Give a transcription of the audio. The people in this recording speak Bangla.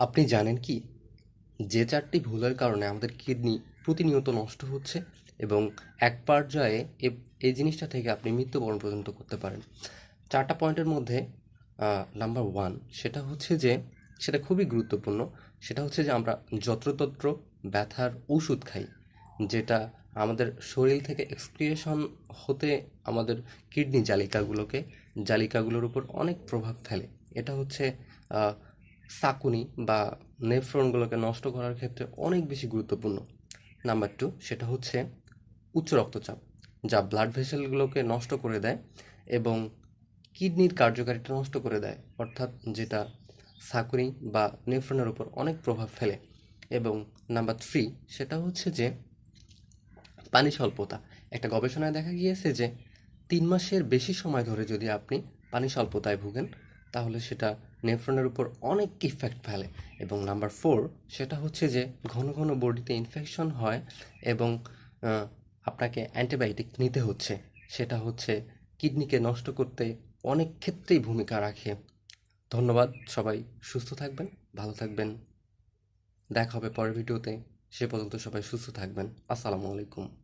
আপনি জানেন কি? যে চারটি ভুলের কারণে আমাদের কিডনি প্রতিনিয়ত নষ্ট হচ্ছে এবং এক পর্যায়ে এই জিনিসটা থেকে আপনি মৃত্যুবরণ পর্যন্ত করতে পারেন। চারটা পয়েন্টের মধ্যে নাম্বার ওয়ান সেটা হচ্ছে যে, সেটা খুবই গুরুত্বপূর্ণ, সেটা হচ্ছে যে আমরা যত্রতত্র ব্যথার ওষুধ খাই, যেটা আমাদের শরীর থেকে এক্সক্রিয়েশন হতে আমাদের কিডনি জালিকাগুলোকে, জালিকাগুলোর উপর অনেক প্রভাব ফেলে। এটা হচ্ছে সাকুনি বা নেফ্রনগুলোকে নষ্ট করার ক্ষেত্রে অনেক বেশি গুরুত্বপূর্ণ। নাম্বার টু সেটা হচ্ছে উচ্চ রক্তচাপ, যা ব্লাড ভেসেলগুলোকে নষ্ট করে দেয় এবং কিডনির কার্যকারিতা নষ্ট করে দেয়, অর্থাৎ যেটা সাকুনি বা নেফ্রনের উপর অনেক প্রভাব ফেলে। এবং নাম্বার থ্রি সেটা হচ্ছে যে পানি স্বল্পতা। একটা গবেষণায় দেখা গিয়েছে যে তিন মাসের বেশি সময় ধরে যদি আপনি পানি স্বল্পতায় ভুগেন, তাহলে সেটা নেফ্রনের উপর অনেক ইফেক্ট ফেলে। এবং নাম্বার ফোর সেটা হচ্ছে যে ঘন ঘন বডিতে ইনফেকশন হয় এবং আপনাকে অ্যান্টিবায়োটিক নিতে হচ্ছে। সেটা হচ্ছে কিডনিকে নষ্ট করতে অনেক ক্ষেত্রেই ভূমিকা রাখে। ধন্যবাদ, সবাই সুস্থ থাকবেন, ভালো থাকবেন। দেখা হবে পরের ভিডিওতে। সে পর্যন্ত সবাই সুস্থ থাকবেন। আসসালামু আলাইকুম।